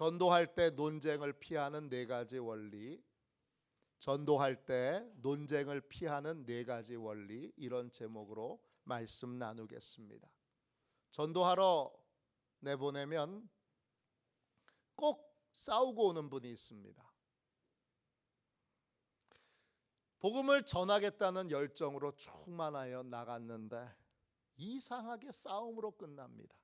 전도할 때 논쟁을 피하는 네 가지 원리. 전도할 때 논쟁을 피하는 네 가지 원리 이런 제목으로 말씀 나누겠습니다. 전도하러 내보내면 꼭 싸우고 오는 분이 있습니다. 복음을 전하겠다는 열정으로 충만하여 나갔는데 이상하게 싸움으로 끝납니다.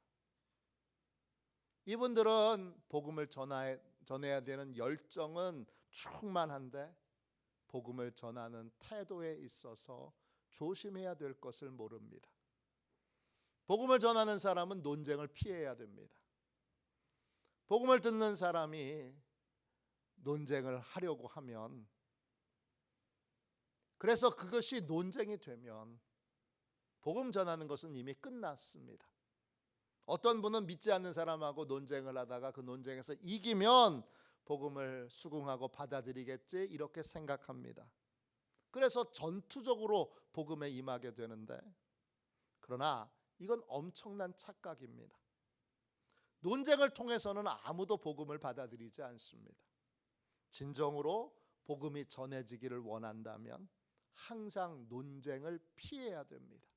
이분들은 복음을 전해, 전해야 되는 열정은 충만한데 복음을 전하는 태도에 있어서 조심해야 될 것을 모릅니다. 복음을 전하는 사람은 논쟁을 피해야 됩니다. 복음을 듣는 사람이 논쟁을 하려고 하면 그래서 그것이 논쟁이 되면 복음 전하는 것은 이미 끝났습니다. 어떤 분은 믿지 않는 사람하고 논쟁을 하다가 그 논쟁에서 이기면 복음을 수긍하고 받아들이겠지 이렇게 생각합니다. 그래서 전투적으로 복음에 임하게 되는데 그러나 이건 엄청난 착각입니다. 논쟁을 통해서는 아무도 복음을 받아들이지 않습니다. 진정으로 복음이 전해지기를 원한다면 항상 논쟁을 피해야 됩니다.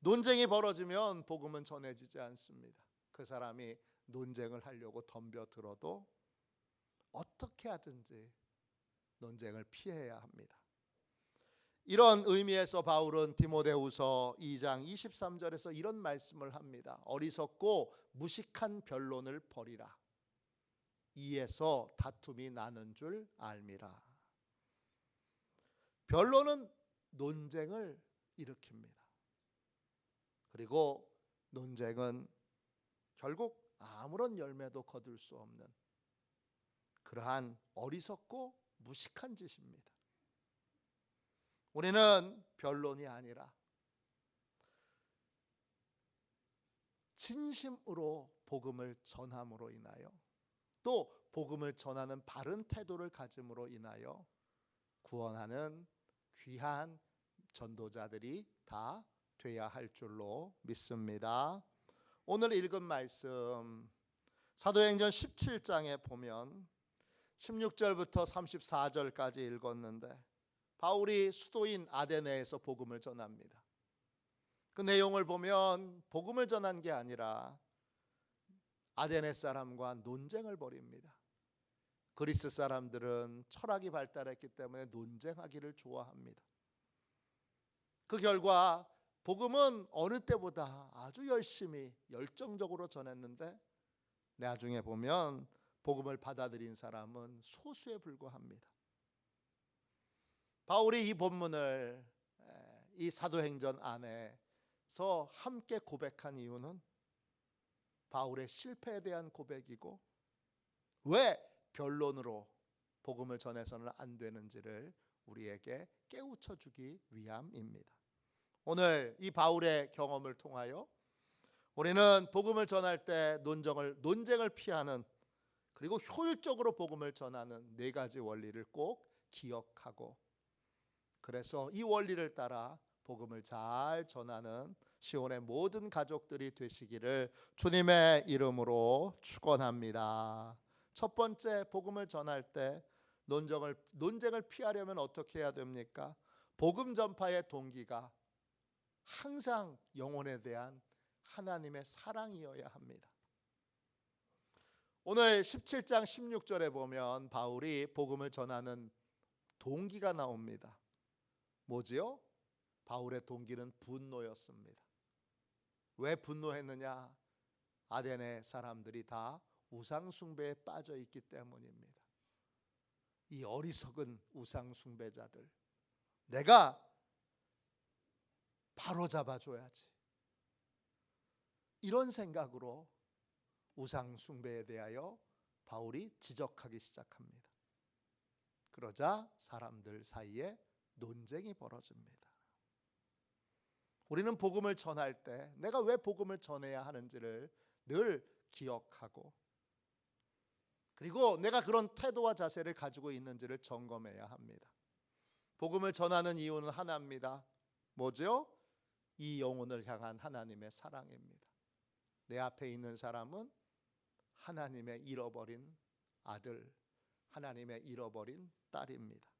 논쟁이 벌어지면 복음은 전해지지 않습니다. 그 사람이 논쟁을 하려고 덤벼들어도 어떻게 하든지 논쟁을 피해야 합니다. 이런 의미에서 바울은 디모데후서 2장 23절에서 이런 말씀을 합니다. 어리석고 무식한 변론을 버리라. 이에서 다툼이 나는 줄 알미라. 변론은 논쟁을 일으킵니다. 그리고 논쟁은 결국 아무런 열매도 거둘 수 없는 그러한 어리석고 무식한 짓입니다. 우리는 변론이 아니라 진심으로 복음을 전함으로 인하여 또 복음을 전하는 바른 태도를 가짐으로 인하여 구원하는 귀한 전도자들이 다 돼야 할 줄로 믿습니다. 오늘 읽은 말씀 사도행전 17장에 보면 16절부터 34절까지 읽었는데 바울이 수도인 아데네에서 복음을 전합니다. 그 내용을 보면 복음을 전한 게 아니라 아데네 사람과 논쟁을 벌입니다. 그리스 사람들은 철학이 발달했기 때문에 논쟁하기를 좋아합니다. 그 결과 복음은 어느 때보다 아주 열심히 열정적으로 전했는데 나중에 보면 복음을 받아들인 사람은 소수에 불과합니다. 바울이 이 본문을 이 사도행전 안에서 함께 고백한 이유는 바울의 실패에 대한 고백이고 왜 변론으로 복음을 전해서는 안 되는지를 우리에게 깨우쳐 주기 위함입니다. 오늘 이 바울의 경험을 통하여 우리는 복음을 전할 때 논쟁을 논쟁을 피하는 그리고 효율적으로 복음을 전하는 네 가지 원리를 꼭 기억하고 그래서 이 원리를 따라 복음을 잘 전하는 시온의 모든 가족들이 되시기를 주님의 이름으로 축원합니다. 첫 번째 복음을 전할 때 논쟁을 논쟁을 피하려면 어떻게 해야 됩니까? 복음 전파의 동기가 항상 영혼에 대한 하나님의 사랑이어야 합니다. 오늘 17장 16절에 보면 바울이 복음을 전하는 동기가 나옵니다. 뭐지요? 바울의 동기는 분노였습니다. 왜 분노했느냐? 아덴의 사람들이 다 우상 숭배에 빠져 있기 때문입니다. 이 어리석은 우상 숭배자들 내가 바로 잡아 줘야지. 이런 생각으로 우상 숭배에 대하여 바울이 지적하기 시작합니다. 그러자 사람들 사이에 논쟁이 벌어집니다. 우리는 복음을 전할 때 내가 왜 복음을 전해야 하는지를 늘 기억하고 그리고 내가 그런 태도와 자세를 가지고 있는지를 점검해야 합니다. 복음을 전하는 이유는 하나입니다. 뭐죠? 이 영혼을 향한 하나님의 사랑입니다. 내 앞에 있는 사람은 하나님의 잃어버린 아들, 하나님의 잃어버린 딸입니다.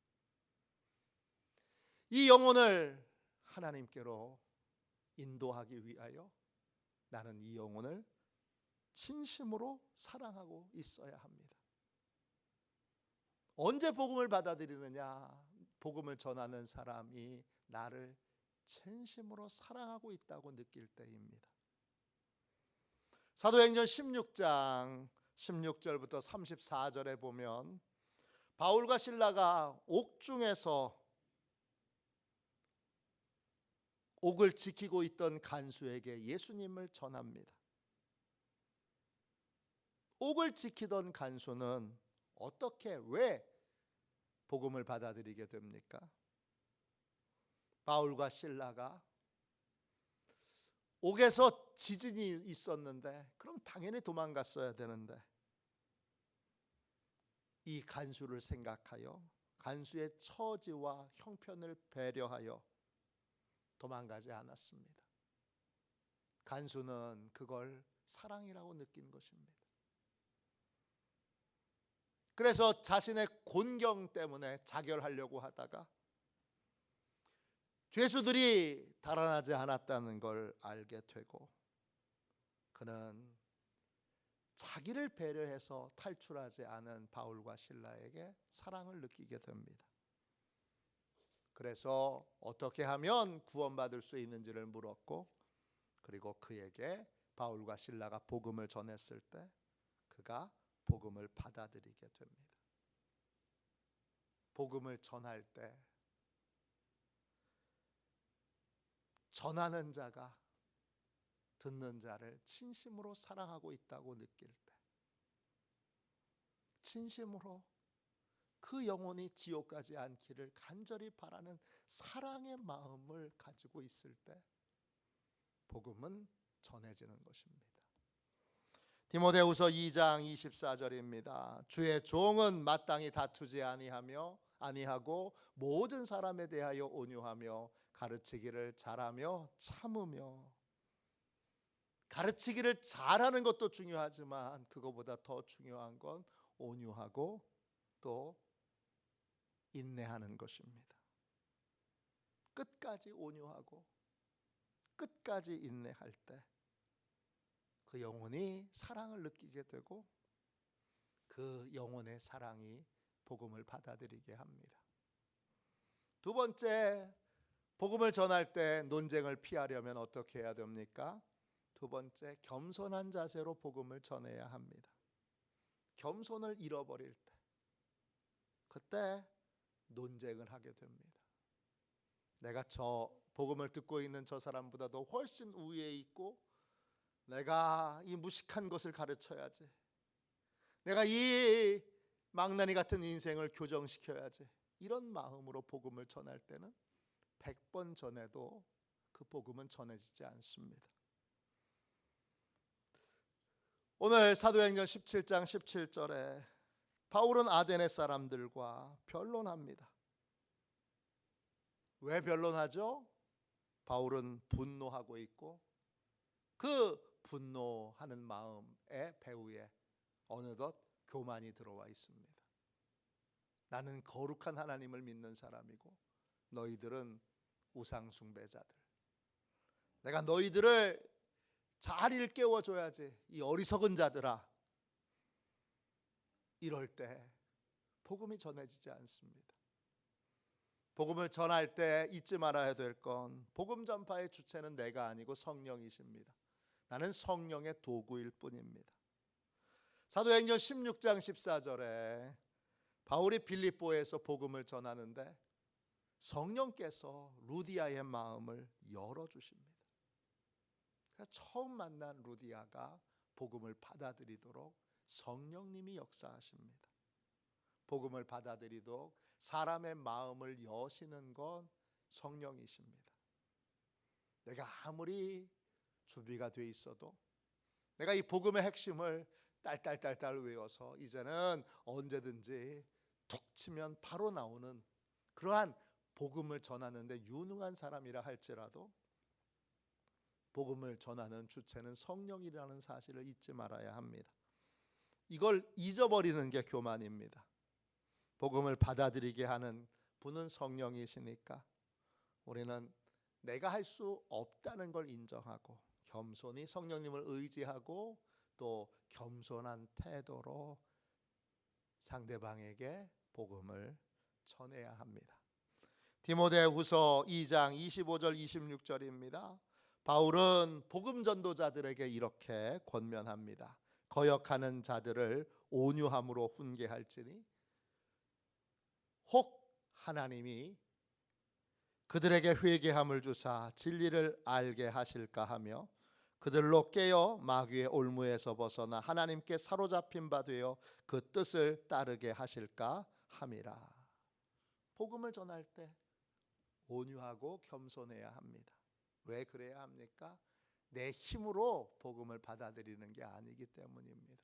이 영혼을 하나님께로 인도하기 위하여 나는 이 영혼을 진심으로 사랑하고 있어야 합니다. 언제 복음을 받아들이느냐? 복음을 전하는 사람이 나를 진심으로 사랑하고 있다고 느낄 때입니다. 사도행전 16장 16절부터 34절에 보면 바울과 신라가 옥중에서 옥을 지키고 있던 간수에게 예수님을 전합니다. 옥을 지키던 간수는 어떻게 왜 복음을 받아들이게 됩니까? 바울과 신라가 옥에서 지진이 있었는데 그럼 당연히 도망갔어야 되는데 이 간수를 생각하여 간수의 처지와 형편을 배려하여 도망가지 않았습니다. 간수는 그걸 사랑이라고 느낀 것입니다. 그래서 자신의 곤경 때문에 자결하려고 하다가 죄수들이 달아나지 않았다는 걸 알게 되고 그는 자기를 배려해서 탈출하지 않은 바울과 신라에게 사랑을 느끼게 됩니다. 그래서 어떻게 하면 구원받을 수 있는지를 물었고 그리고 그에게 바울과 신라가 복음을 전했을 때 그가 복음을 받아들이게 됩니다. 복음을 전할 때 전하는 자가 듣는 자를 진심으로 사랑하고 있다고 느낄 때 진심으로 그 영혼이 지옥 가지 않기를 간절히 바라는 사랑의 마음을 가지고 있을 때 복음은 전해지는 것입니다. 디모데후서 2장 24절입니다. 주의 종은 마땅히 다투지 아니하며 아니하고 모든 사람에 대하여 온유하며 가르치기를 잘하며 참으며 가르치기를 잘하는 것도 중요하지만 그거보다 더 중요한 건 온유하고 또 인내하는 것입니다. 끝까지 온유하고 끝까지 인내할 때 그 영혼이 사랑을 느끼게 되고 그 영혼의 사랑이 복음을 받아들이게 합니다. 두 번째, 복음을 전할 때 논쟁을 피하려면 어떻게 해야 됩니까? 두 번째, 겸손한 자세로 복음을 전해야 합니다. 겸손을 잃어버릴 때, 그때 논쟁을 하게 됩니다. 내가 저 복음을 듣고 있는 저 사람보다도 훨씬 우위에 있고 내가 이 무식한 것을 가르쳐야지. 내가 이 망나니 같은 인생을 교정시켜야지. 이런 마음으로 복음을 전할 때는 100번 전해도 그 복음은 전해지지 않습니다. 오늘 사도행전 17장 17절에 바울은 아데네 사람들과 변론합니다. 왜 변론하죠? 바울은 분노하고 있고 그 분노하는 마음의 배후에 어느덧 교만이 들어와 있습니다. 나는 거룩한 하나님을 믿는 사람이고 너희들은 우상 숭배자들. 내가 너희들을 잘 일깨워 줘야지. 이 어리석은 자들아. 이럴 때 복음이 전해지지 않습니다. 복음을 전할 때 잊지 말아야 될 건 복음 전파의 주체는 내가 아니고 성령이십니다. 나는 성령의 도구일 뿐입니다. 사도행전 16장 14절에 바울이 빌립보에서 복음을 전하는데 성령께서 루디아의 마음을 열어 주십니다. 처음 만난 루디아가 복음을 받아들이도록 성령님이 역사하십니다. 복음을 받아들이도록 사람의 마음을 여시는 건 성령이십니다. 내가 아무리 준비가 돼 있어도 내가 이 복음의 핵심을 딸딸딸딸 외워서 이제는 언제든지 툭 치면 바로 나오는 그러한 복음을 전하는데 유능한 사람이라 할지라도 복음을 전하는 주체는 성령이라는 사실을 잊지 말아야 합니다. 이걸 잊어버리는 게 교만입니다. 복음을 받아들이게 하는 분은 성령이시니까 우리는 내가 할 수 없다는 걸 인정하고 겸손히 성령님을 의지하고 또 겸손한 태도로 상대방에게 복음을 전해야 합니다. 디모데후서 2장 25절 26절입니다. 바울은 복음 전도자들에게 이렇게 권면합니다. 거역하는 자들을 온유함으로 훈계할지니 혹 하나님이 그들에게 회개함을 주사 진리를 알게 하실까 하며 그들로 깨어 마귀의 올무에서 벗어나 하나님께 사로잡힌 바 되어 그 뜻을 따르게 하실까 함이라. 복음을 전할 때 온유하고 겸손해야 합니다. 왜 그래야 합니까? 내 힘으로 복음을 받아들이는 게 아니기 때문입니다.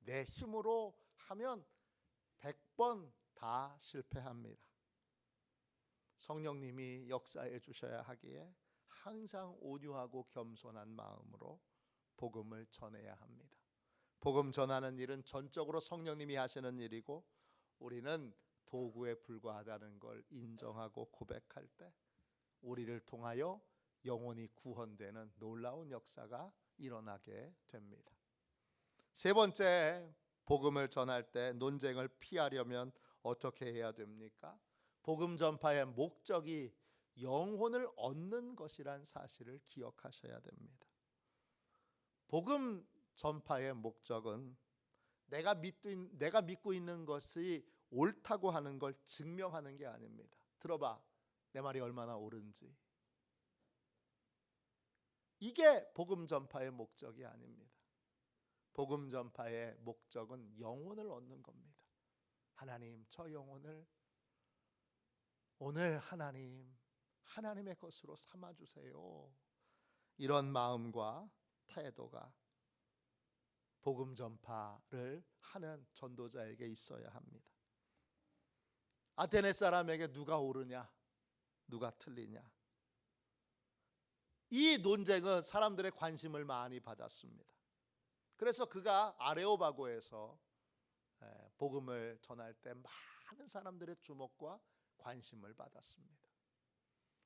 내 힘으로 하면 100번 다 실패합니다. 성령님이 역사해 주셔야 하기에 항상 온유하고 겸손한 마음으로 복음을 전해야 합니다. 복음 전하는 일은 전적으로 성령님이 하시는 일이고 우리는 도구에 불과하다는 걸 인정하고 고백할 때 우리를 통하여 영혼이 구원되는 놀라운 역사가 일어나게 됩니다. 세 번째, 복음을 전할 때 논쟁을 피하려면 어떻게 해야 됩니까? 복음 전파의 목적이 영혼을 얻는 것이란 사실을 기억하셔야 됩니다. 복음 전파의 목적은 내가 믿고, 있는 것이 옳다고 하는 걸 증명하는 게 아닙니다. 들어봐. 내 말이 얼마나 옳은지. 이게 복음 전파의 목적이 아닙니다. 복음 전파의 목적은 영혼을 얻는 겁니다. 하나님, 저 영혼을 오늘 하나님, 하나님의 것으로 삼아 주세요. 이런 마음과 태도가 복음 전파를 하는 전도자에게 있어야 합니다. 아테네 사람에게 누가 옳으냐, 누가 틀리냐. 이 논쟁은 사람들의 관심을 많이 받았습니다. 그래서 그가 아레오바고에서 복음을 전할 때 많은 사람들의 주목과 관심을 받았습니다.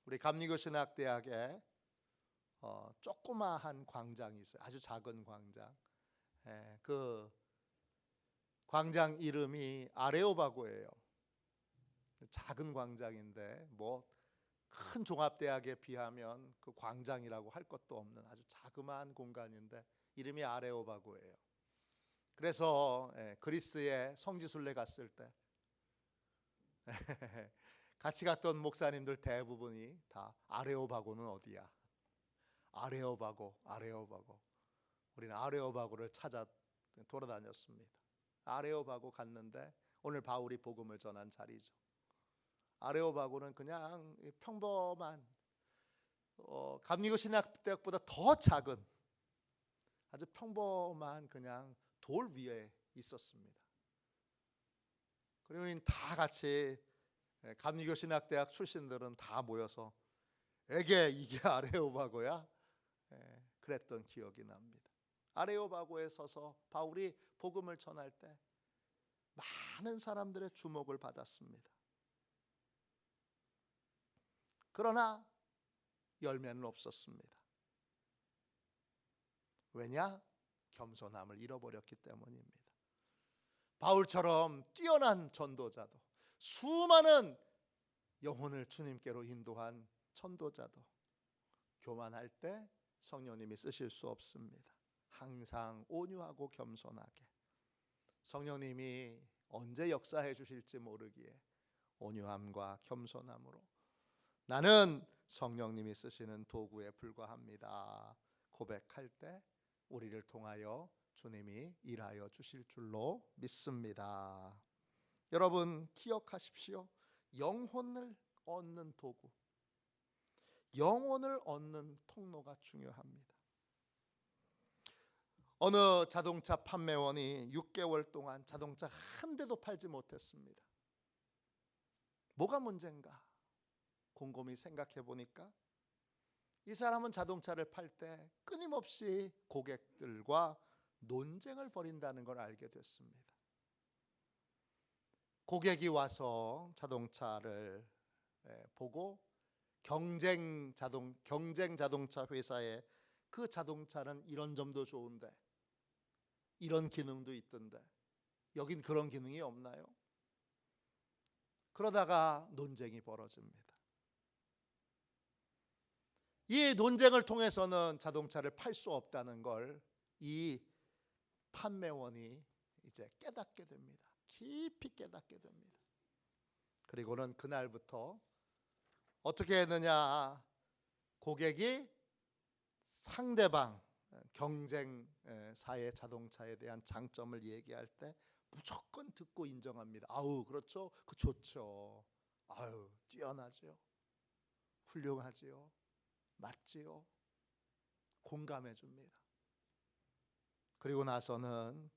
우리 감리교 신학대학에 어, 조그마한 광장이 있어요. 아주 작은 광장. 에, 그 광장 이름이 아레오바고예요. 작은 광장인데 뭐 큰 종합대학에 비하면 그 광장이라고 할 것도 없는 아주 자그마한 공간인데 이름이 아레오바고예요. 그래서 예, 그리스에 성지순례 갔을 때 같이 갔던 목사님들 대부분이 다 아레오바고는 어디야? 아레오바고, 아레오바고. 우리는 아레오바고를 찾아 돌아다녔습니다. 아레오바고 갔는데 오늘 바울이 복음을 전한 자리죠. 아레오바고는 그냥 평범한 어, 감리교 신학대학보다 더 작은 아주 평범한 그냥 돌 위에 있었습니다. 그리고 다 같이 감리교 신학대학 출신들은 다 모여서 에게 이게 아레오바고야? 그랬던 기억이 납니다. 아레오바고에 서서 바울이 복음을 전할 때 많은 사람들의 주목을 받았습니다. 그러나 열매는 없었습니다. 왜냐? 겸손함을 잃어버렸기 때문입니다. 바울처럼 뛰어난 전도자도 수많은 영혼을 주님께로 인도한 전도자도 교만할 때 성령님이 쓰실 수 없습니다. 항상 온유하고 겸손하게 성령님이 언제 역사해 주실지 모르기에 온유함과 겸손함으로 나는 성령님이 쓰시는 도구에 불과합니다. 고백할 때 우리를 통하여 주님이 일하여 주실 줄로 믿습니다. 여러분 기억하십시오. 영혼을 얻는 도구, 영혼을 얻는 통로가 중요합니다. 어느 자동차 판매원이 6개월 동안 자동차 한 대도 팔지 못했습니다. 뭐가 문제인가? 곰곰이 생각해 보니까 이 사람은 자동차를 팔 때 끊임없이 고객들과 논쟁을 벌인다는 걸 알게 됐습니다. 고객이 와서 자동차를 예, 보고 경쟁 자동 경쟁 자동차 회사의 그 자동차는 이런 점도 좋은데 이런 기능도 있던데 여긴 그런 기능이 없나요? 그러다가 논쟁이 벌어집니다. 이 논쟁을 통해서는 자동차를 팔 수 없다는 걸 이 판매원이 이제 깨닫게 됩니다. 깊이 깨닫게 됩니다. 그리고는 그날부터 어떻게 했느냐? 고객이 상대방 경쟁사의 자동차에 대한 장점을 얘기할 때 무조건 듣고 인정합니다. 아우 그렇죠, 그 좋죠. 아유 뛰어나죠, 훌륭하지요, 맞지요, 공감해 줍니다. 그리고 나서는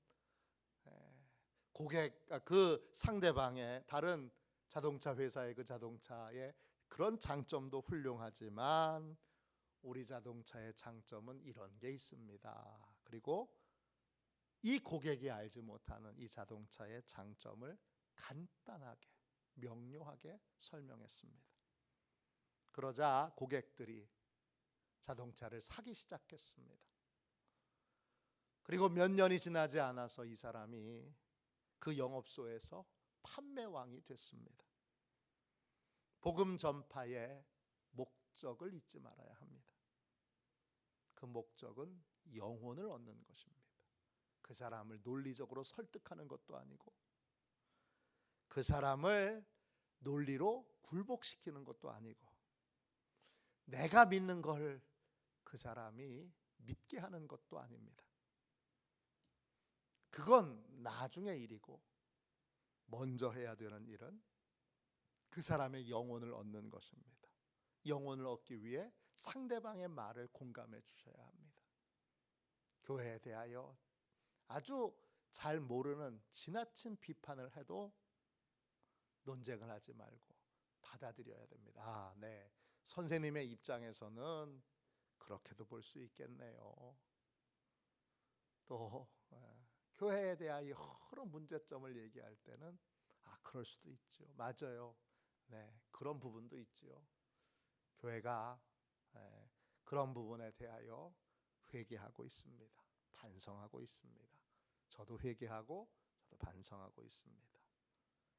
고객 아, 그 상대방의 다른 자동차 회사의 그 자동차의 그런 장점도 훌륭하지만 우리 자동차의 장점은 이런 게 있습니다. 그리고 이 고객이 알지 못하는 이 자동차의 장점을 간단하게 명료하게 설명했습니다. 그러자 고객들이 자동차를 사기 시작했습니다. 그리고 몇 년이 지나지 않아서 이 사람이 그 영업소에서 판매왕이 됐습니다. 복음 전파의 목적을 잊지 말아야 합니다. 그 목적은 영혼을 얻는 것입니다. 그 사람을 논리적으로 설득하는 것도 아니고 그 사람을 논리로 굴복시키는 것도 아니고 내가 믿는 걸 그 사람이 믿게 하는 것도 아닙니다. 그건 나중의 일이고 먼저 해야 되는 일은 그 사람의 영혼을 얻는 것입니다. 영혼을 얻기 위해 상대방의 말을 공감해 주셔야 합니다. 교회에 대하여 아주 잘 모르는 지나친 비판을 해도 논쟁을 하지 말고 받아들여야 됩니다. 아, 네. 선생님의 입장에서는 그렇게도 볼 수 있겠네요. 또 예, 교회에 대하여 여러 문제점을 얘기할 때는 아, 그럴 수도 있죠. 맞아요. 네, 그런 부분도 있죠. 교회가 예, 그런 부분에 대하여 회개하고 있습니다. 반성하고 있습니다. 저도 회개하고 저도 반성하고 있습니다.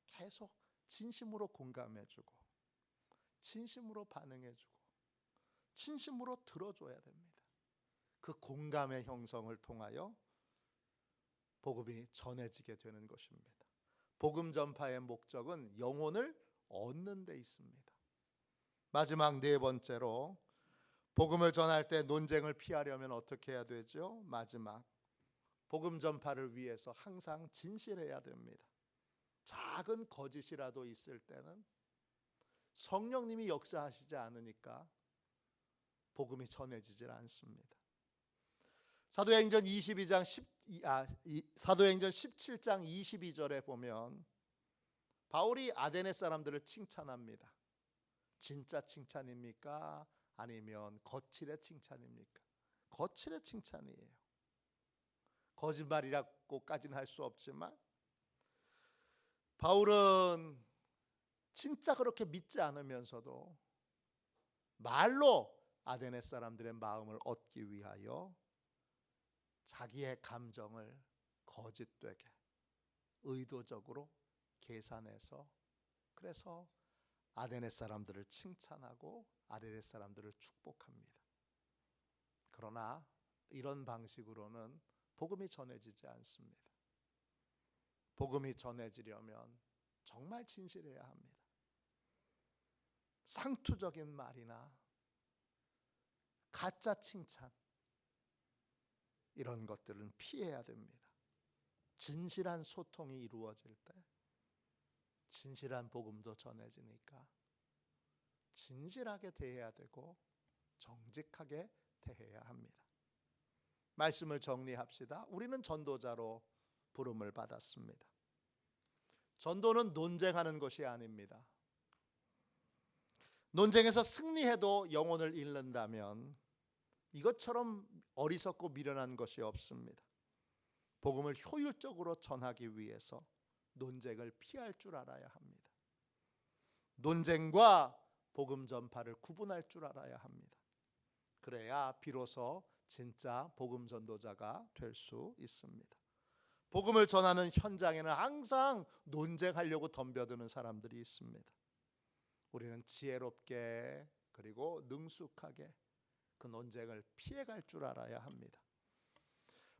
계속 진심으로 공감해주고 진심으로 반응해주고 진심으로 들어줘야 됩니다. 그 공감의 형성을 통하여 복음이 전해지게 되는 것입니다. 복음 전파의 목적은 영혼을 얻는 데 있습니다. 마지막 네 번째로 복음을 전할 때 논쟁을 피하려면 어떻게 해야 되죠? 마지막 복음 전파를 위해서 항상 진실해야 됩니다. 작은 거짓이라도 있을 때는 성령님이 역사하시지 않으니까 복음이 전해지질 않습니다. 사도행전 22장 10, 아, 사도행전 17장 22절에 보면 바울이 아데네 사람들을 칭찬합니다. 진짜 칭찬입니까? 아니면 거칠의 칭찬입니까? 거칠의 칭찬이에요. 거짓말이라고까지는 할 수 없지만 바울은 진짜 그렇게 믿지 않으면서도 말로 아데네 사람들의 마음을 얻기 위하여 자기의 감정을 거짓되게 의도적으로 계산해서 그래서 아데네 사람들을 칭찬하고 아데네 사람들을 축복합니다. 그러나 이런 방식으로는 복음이 전해지지 않습니다. 복음이 전해지려면 정말 진실해야 합니다. 상투적인 말이나 가짜 칭찬 이런 것들은 피해야 됩니다. 진실한 소통이 이루어질 때 진실한 복음도 전해지니까 진실하게 대해야 되고 정직하게 대해야 합니다. 말씀을 정리합시다. 우리는 전도자로 부름을 받았습니다. 전도는 논쟁하는 것이 아닙니다. 논쟁에서 승리해도 영혼을 잃는다면 이것처럼 어리석고 미련한 것이 없습니다. 복음을 효율적으로 전하기 위해서 논쟁을 피할 줄 알아야 합니다. 논쟁과 복음 전파를 구분할 줄 알아야 합니다. 그래야 비로소 진짜 복음 전도자가 될 수 있습니다. 복음을 전하는 현장에는 항상 논쟁하려고 덤벼드는 사람들이 있습니다. 우리는 지혜롭게 그리고 능숙하게 그 논쟁을 피해갈 줄 알아야 합니다.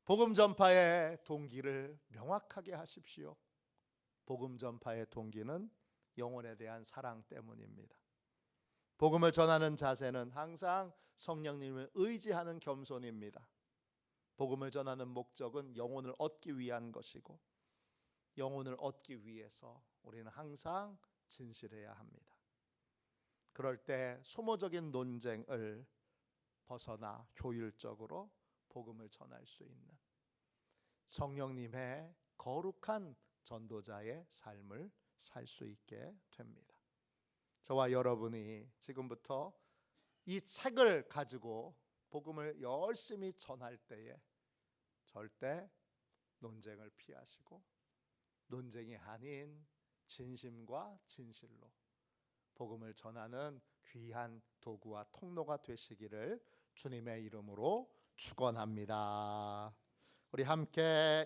복음 전파의 동기를 명확하게 하십시오. 복음 전파의 동기는 영혼에 대한 사랑 때문입니다. 복음을 전하는 자세는 항상 성령님을 의지하는 겸손입니다. 복음을 전하는 목적은 영혼을 얻기 위한 것이고 영혼을 얻기 위해서 우리는 항상 진실해야 합니다. 그럴 때 소모적인 논쟁을 벗어나 효율적으로 복음을 전할 수 있는 성령님의 거룩한 전도자의 삶을 살 수 있게 됩니다. 저와 여러분이 지금부터 이 책을 가지고 복음을 열심히 전할 때에 절대 논쟁을 피하시고 논쟁이 아닌 진심과 진실로 복음을 전하는 귀한 도구와 통로가 되시기를 주님의 이름으로 축원합니다. 우리 함께